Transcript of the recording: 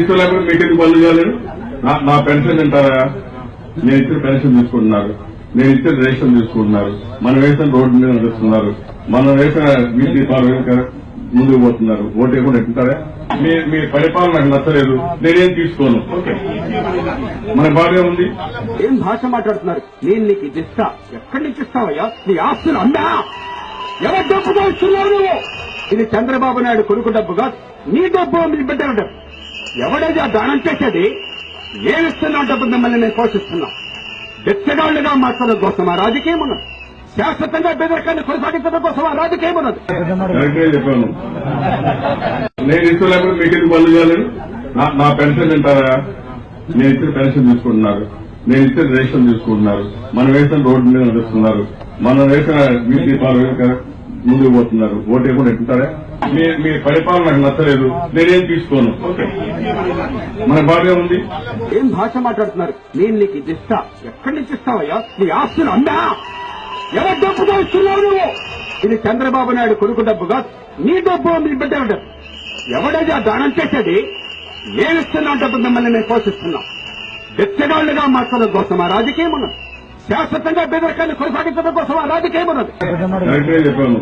ఇష్టం లేకపోతే మీకు ఎందుకు బదులు చేయలేదు నా పెన్షన్ తింటారా? నేను ఇచ్చిన పెన్షన్ తీసుకుంటున్నారు. నేను ఇచ్చిన రేషన్ తీసుకుంటున్నారు. మనం వేసిన రోడ్డు మీద నడుస్తున్నారు. మనం వేసిన వీటి ముందుకు పోతున్నారు. ఓటు వేయకుండా ఎట్టుంటారా మీ మీ పరిపాలన నాకు నచ్చలేదు. నేనేం తీసుకోను. ఓకే. మన బాగా ఉంది. ఏం భాష మాట్లాడుతున్నారు? నేను నీకు ఇది ఇస్తా. ఎక్కడి నుంచి ఇస్తావయ్యా? నీ ఆస్తులు అన్నా ఎవరి డబ్బు ఇది చంద్రబాబు నాయుడు కొడుకు డబ్బుగా నీ డబ్బు మీ బిడ్డ డబ్బు ఎవడైతే ఆ దానం చేసేది ఏమిస్తున్నావు డబ్బు మిమ్మల్ని మేము పోషిస్తున్నాం. బెచ్చగాళ్ళుగా మార్చడం కోసం ఆ రాజకీయం ఉన్నది శాశ్వతంగా బెదరకాన్ని కొనసాగించడం కోసం ఆ రాజకీయం ఉన్నది చెప్పాను. నేను ఇస్తున్నప్పుడు మీకు ఎందుకు పనులు చేయలేదు నా పెన్షన్ తింటారా? నేను ఇచ్చిన పెన్షన్ తీసుకుంటున్నారు. నేను ఇచ్చిన రేషన్ తీసుకుంటున్నారు. మనం వేసిన రోడ్డు మీద నడుస్తున్నారు. మనం వేసిన వీటి దీపాలు ముందుకు పోతున్నారు ఓటు వేయకుండా ఎట్టుంటారా మీ మీ పరిపాలన నాకు నచ్చలేదు. నేనేం తీసుకోను. ఓకే. మన బాగా ఉంది. ఏం భాష మాట్లాడుతున్నారు? నేను నీకు ఇది ఇస్తా. ఎక్కడి నుంచి ఇస్తావయ్యా? నీ ఆస్తులు అన్నా ఎవరి డబ్బుతో ఇస్తున్నావు నువ్వు? ఇది చంద్రబాబు నాయుడు కొడుకు డబ్బుగా నీ డబ్బు మీ డబ్బు. ఎవడైతే ఆ దానం చేసేది? ఏమిస్తున్నావు డబ్బు మిమ్మల్ని నేను పోషిస్తున్నాం. బెచ్చగాళ్ళుగా మార్చడం కోసం ఆ రాజకీయం ఉన్నది. శాశ్వతంగా బెదరకాన్ని కొనసాగించడం కోసం ఆ రాజకీయం ఉన్నది కరెక్ట్గా చెప్పాను